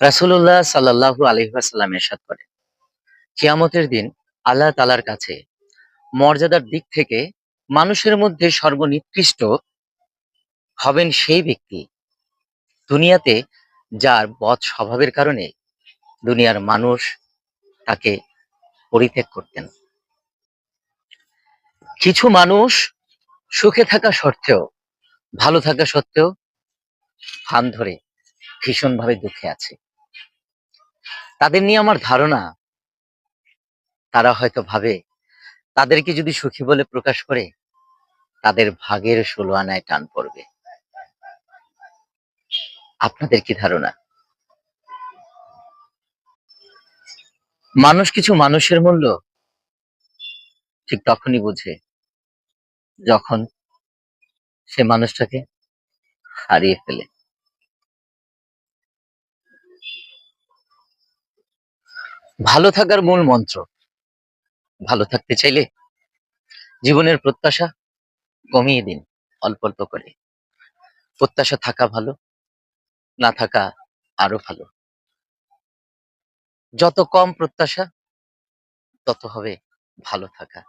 রাসূলুল্লাহ সাল্লাল্লাহু আলাইহি ওয়াসাল্লাম ইরশাদ করেন কিয়ামতের দিন আল্লাহ তাআলার কাছে মর্যাদার দিক থেকে মানুষের মধ্যে সর্বনিকৃষ্ট হবেন সেই ব্যক্তি দুনিয়াতে যার বদ স্বভাবের কারণে দুনিয়ার মানুষ তাকে পরিত্যাগ করতেন। কিছু মানুষ সুখে থাকা সত্ত্বেও, ভালো থাকা সত্ত্বেও ফান ধরে ভীষণভাবে দুঃখে আছে। তাদের নিয়ে আমার ধারণা। তারা হয়তো ভাবে, তাদেরকে যদি সুখী বলে প্রকাশ করে, তাদের ভাগের ষোলো আনায় টান পড়বে। আপনাদের কি ধারণা? মানুষ কিছু মানুষের মূল্য ঠিক তখনই বুঝে, যখন সে মানুষটাকে হারিয়ে ফেলে। ভালো থাকার মূল মন্ত্র। ভালো থাকতে চাইলে জীবনের প্রত্যাশা কমিয়ে দিন অল্প অল্প করে। প্রত্যাশা থাকা ভালো, না থাকা আরও ভালো। যত কম প্রত্যাশা, তত হবে ভালো থাকা।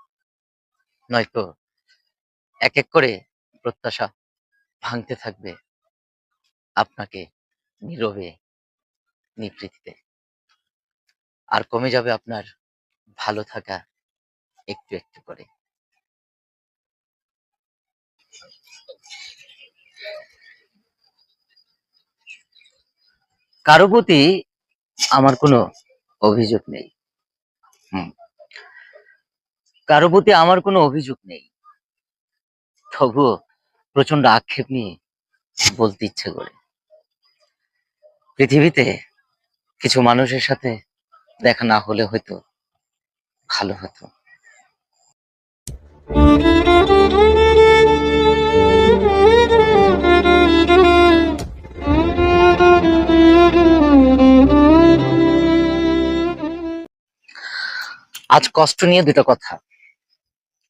নয়তো এক এক করে প্রত্যাশা ভাঙতে থাকবে আপনাকে নীরবে নিভৃতিতে। আর কমে যাবে আপনার ভালো থাকা একটু একটু করে। কারও প্রতি আমার কোনো অভিযোগ নেই। কারও প্রতি আমার কোনো অভিযোগ নেই। তবুও প্রচণ্ড আক্ষেপ নিয়ে বলতে ইচ্ছে করে। পৃথিবীতে কিছু মানুষের সাথে দেখা না হলে হয়তো ভালো হতো। আজ কষ্ট নিয়ে দুটো কথা।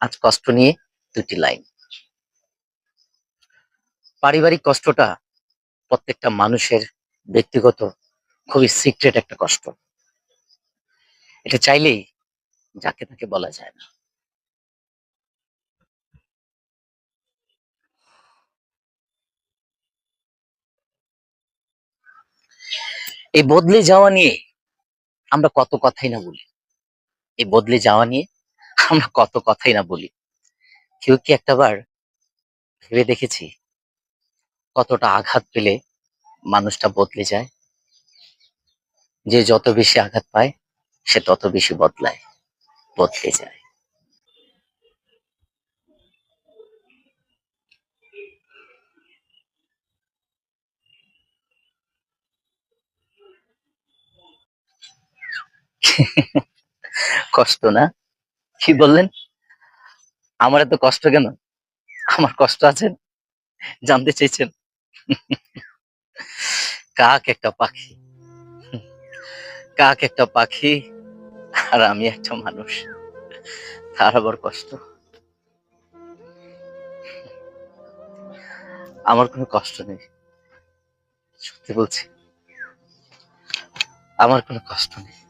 আজ কষ্ট নিয়ে দুটি লাইন। পারিবারিক কষ্টটা প্রত্যেকটা মানুষের ব্যক্তিগত খুবই সিক্রেট একটা কষ্ট। এটা চাইলেই যাকে তাকে বলা যায় না। এই বদলে যাওয়া নিয়ে আমরা কত কথাই না বলি। এই বদলে যাওয়া নিয়ে আমরা কত কথাই না বলি। কেউ কি একটাবার ভেবে দেখেছি কতটা আঘাত পেলে মানুষটা বদলে যায়? যে যত বেশি আঘাত পায় সে তত বেশি বদলায়, বদলে যায়। কষ্ট না? কি বললেন? আমার এত কষ্ট কেন? আমার কষ্ট আছে? জানতে চেয়েছেন? কাক একটা পাখি? কাক একটা পাখি আর আমি একটা মানুষ। তার আবার কষ্ট। আমার কোনো কষ্ট নেই। সত্যি বলছি, আমার কোনো কষ্ট নেই।